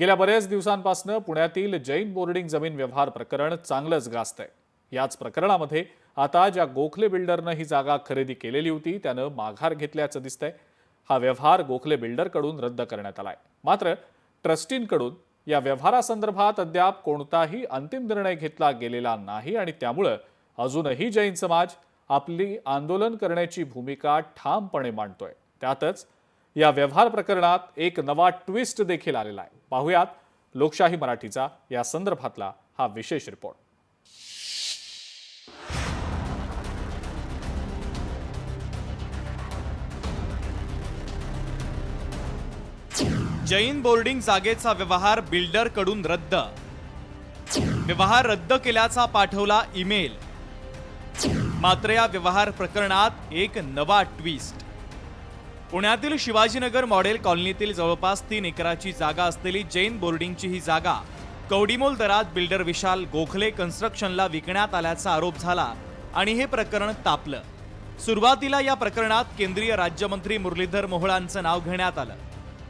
गेल्या बऱ्याच दिवसांपासून पुण्यातील जैन बोर्डिंग जमीन व्यवहार प्रकरण चांगलंच गाजतंय. याच प्रकरणामध्ये आता ज्या गोखले बिल्डरनं ही जागा खरेदी केलेली होती त्यानं माघार घेतल्याचं दिसतंय. हा व्यवहार गोखले बिल्डरकडून रद्द करण्यात आलाय. मात्र ट्रस्टींकडून या व्यवहारासंदर्भात अद्याप कोणताही अंतिम निर्णय घेतला गेलेला नाही आणि त्यामुळं अजूनही जैन समाज आपली आंदोलन करण्याची भूमिका ठामपणे मांडतोय. त्यातच या व्यवहार प्रकरणात एक नवा ट्विस्ट देखील आलेला आहे. पाहुयात लोकशाही मराठीचा या संदर्भातला हा विशेष रिपोर्ट जैन बोर्डिंग जागेचा व्यवहार बिल्डरकडून रद्द. व्यवहार रद्द केल्याचा पाठवला ईमेल. मात्र या व्यवहार प्रकरणात एक नवा ट्विस्ट पुण्यातील शिवाजीनगर मॉडेल कॉलनीतील जवळपास तीन एकराची जागा असलेली जैन बोर्डिंगची ही जागा कवडीमोल दरात बिल्डर विशाल गोखले कन्स्ट्रक्शनला विकण्यात आल्याचा आरोप झाला आणि हे प्रकरण तापलं. सुरुवातीला या प्रकरणात केंद्रीय राज्यमंत्री मुरलीधर मोहोळांचं नाव घेण्यात आलं.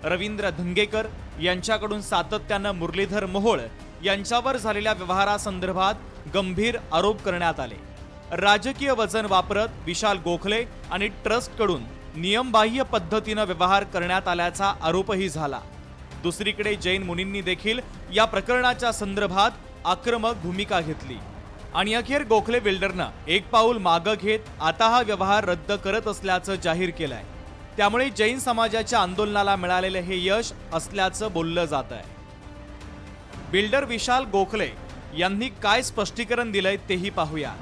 रवींद्र धंगेकर यांच्याकडून सातत्यानं मुरलीधर मोहोळ यांच्यावर झालेल्या व्यवहारासंदर्भात गंभीर आरोप करण्यात आले. राजकीय वजन वापरत विशाल गोखले आणि ट्रस्टकडून नियमबाह्य पद्धतीनं व्यवहार करण्यात आल्याचा आरोपही झाला. दुसरीकडे जैन मुनींनी देखील या प्रकरणाच्या संदर्भात आक्रमक भूमिका घेतली. आणि अखेर गोखले बिल्डरनं एक पाऊल मागं घेत आता हा व्यवहार रद्द करत असल्याचं जाहीर केलंय. त्यामुळे जैन समाजाच्या आंदोलनाला मिळालेलं हे यश असल्याचं बोललं जात आहे बिल्डर विशाल गोखले यांनी काय स्पष्टीकरण दिलंय तेही पाहूया.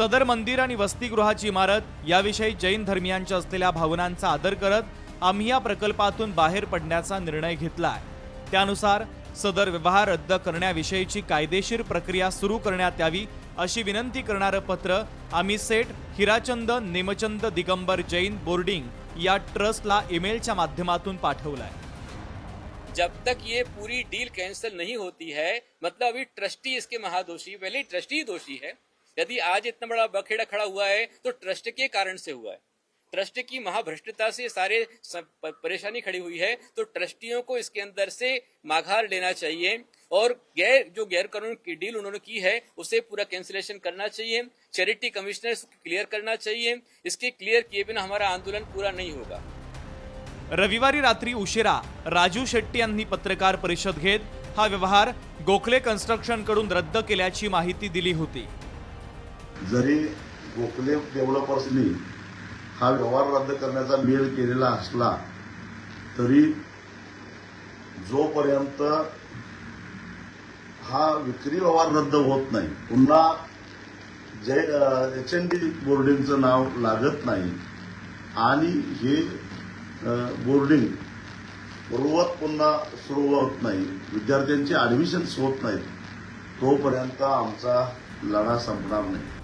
सदर मंदिर आणि वसतिगृहाची इमारत याविषयी जैन धर्मियांच्या असलेल्या भावनांचा आदर करत आम्ही या प्रकल्पातून बाहेर पडण्याचा निर्णय घेतला आहे त्यानुसार सदर व्यवहार रद्द करण्याविषयीची कायदेशीर प्रक्रिया सुरू करण्यात यावी अशी विनंती करणारं पत्र आम्ही सेठ हिराचंद नेमचंद दिगंबर जैन बोर्डिंग या ट्रस्टला ईमेलच्या माध्यमातून पाठवलंय. जब तक ये पूरी डील कैंसिल नहीं होती है मतलब अभी ट्रस्टी इसके महादोषी पहले ट्रस्टी दोषी है। यदि आज इतना बड़ा बखेड़ा खड़ा हुआ है तो ट्रस्ट के कारण से हुआ है। ट्रस्ट की महाभ्रष्टता से सारे परेशानी खड़ी हुई है तो ट्रस्टियों को इसके अंदर से माघार लेना चाहिए और गैर, जो गैर कानून की डील उन्होंने की है, उसे पूरा कैंसिलेशन करना चाहिए चैरिटी कमिश्नर क्लियर करना चाहिए। इसके क्लियर किए बिना हमारा आंदोलन पूरा नहीं होगा। रविवारी रात्री उशिरा राजू शेट्टी पत्रकार परिषद घेत हा व्यवहार गोखले कन्स्ट्रक्शन कडून रद्द केल्याची माहिती दिली होती. जरी गोखले डेव्हलपर्सनी हा व्यवहार रद्द करण्याचा मेल केलेला असला तरी जोपर्यंत हा विक्री व्यवहार रद्द होत नाही पुन्हा जय एच एन डी बोर्डिंगचं नाव लागत नाही आणि हे बोर्डिंग पूर्ववत पुन्हा सुरू होत नाही विद्यार्थ्यांची ॲडमिशन्स होत नाहीत तोपर्यंत आमचा लढा संपणार नाही.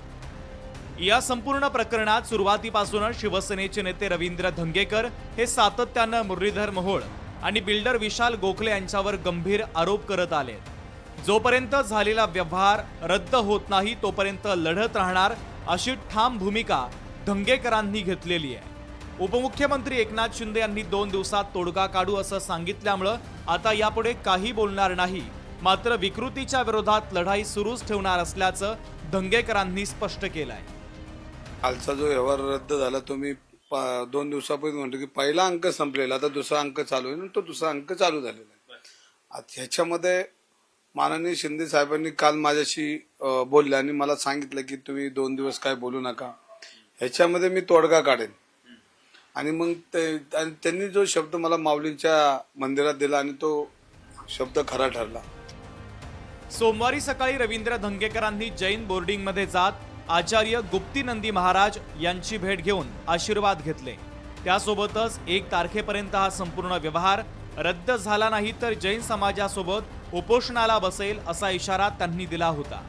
या संपूर्ण प्रकरणात सुरुवातीपासूनच शिवसेनेचे नेते रवींद्र धंगेकर हे सातत्यानं मुरलीधर मोहोळ आणि बिल्डर विशाल गोखले यांच्यावर गंभीर आरोप करत आले. जोपर्यंत झालेला व्यवहार रद्द होत नाही तोपर्यंत लढत राहणार अशी ठाम भूमिका धंगेकरांनी घेतलेली आहे. उपमुख्यमंत्री एकनाथ शिंदे यांनी दोन दिवसात तोडगा काढू असं सांगितल्यामुळं आता यापुढे काही बोलणार नाही. मात्र विकृतीच्या विरोधात लढाई सुरूच ठेवणार असल्याचं धंगेकरांनी स्पष्ट केलं आहे कालचा जो व्यवहार रद्द झाला तो मी प- दोन दिवसापूर्वी म्हणतो की पहिला अंक संपलेला आता दुसरा अंक चालू आहे तो दुसरा अंक चालू झालेला आहे. ह्याच्यामध्ये माननीय शिंदे साहेबांनी काल माझ्याशी बोलले आणि मला सांगितलं की तुम्ही दोन दिवस काय बोलू नका. ह्याच्यामध्ये मी तोडगा काढेन. आणि मग ते त्यांनी जो शब्द मला माऊलींच्या मंदिरात दिला आणि तो शब्द खरा ठरला. सोमवारी सकाळी रवींद्र धंगेकरांनी जैन बोर्डिंगमध्ये जात आचार्य गुप्तीनंदी महाराज यांची भेट घेऊन आशीर्वाद घेतले. त्यासोबतच एक तारखेपर्यंत हा संपूर्ण व्यवहार रद्द झाला नाही तर जैन समाजासोबत उपोषणाला बसेल असा इशारा त्यांनी दिला होता.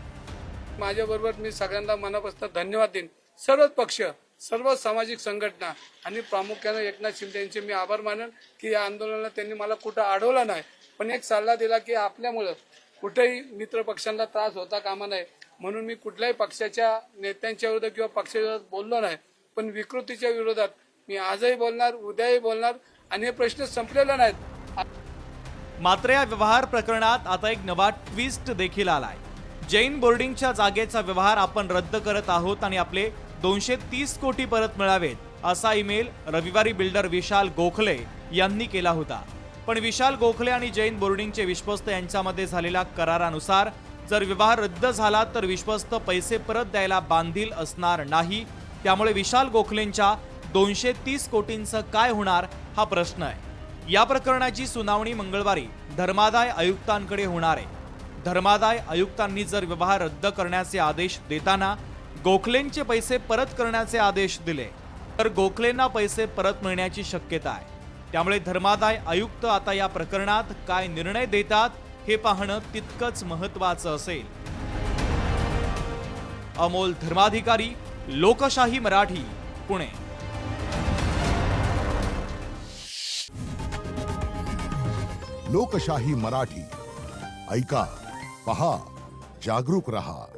माझ्याबरोबर मी सगळ्यांना मनापासून धन्यवाद देईन. सर्वच पक्ष सर्व सामाजिक संघटना आणि प्रामुख्याने एकनाथ शिंदे यांचे मी आभार मानेन की या आंदोलनाला त्यांनी मला कुठं अडवलं नाही. पण एक सल्ला दिला की आपल्यामुळं कुठेही मित्र पक्षांना त्रास होता कामा नये. म्हणून मी कुठल्याही पक्षाच्या नेत्यांच्या विरोधात किंवा पक्षाच्या विरोधात बोललो नाही. पण विकृतीच्या विरोधात मी आजही बोलणार उद्याही बोलणार आणि हे प्रश्न संपलेला नाहीत. मात्र या व्यवहार प्रकरणात आता एक नवा ट्विस्ट देखील आलाय. जैन बोर्डिंगच्या जागेचा व्यवहार आपण रद्द करत आहोत आणि आपले दोनशे तीस कोटी परत मिळावेत असा ईमेल रविवारी बिल्डर विशाल गोखले यांनी केला होता. पण विशाल गोखले आणि जैन बोर्डिंगचे विश्वस्त यांच्यामध्ये झालेल्या करारानुसार जर विवाह रद्द झाला तर विश्वस्त पैसे परत द्यायला बांधील असणार नाही. त्यामुळे विशाल गोखलेंच्या दोनशे तीस कोटींचं काय होणार हा प्रश्न आहे. या प्रकरणाची सुनावणी मंगळवारी धर्मादाय आयुक्तांकडे होणार आहे. धर्मादाय आयुक्तांनी जर विवाह रद्द करण्याचे आदेश देताना गोखलेंचे पैसे परत करण्याचे आदेश दिले तर गोखलेंना पैसे परत मिळण्याची शक्यता आहे. त्यामुळे धर्मादाय आयुक्त आता या प्रकरणात काय निर्णय देतात हे पाहणं तितकंच महत्वाचं असेल. अमोल धर्माधिकारी लोकशाही मराठी पुणे. लोकशाही मराठी. ऐका पहा जागरूक रहा.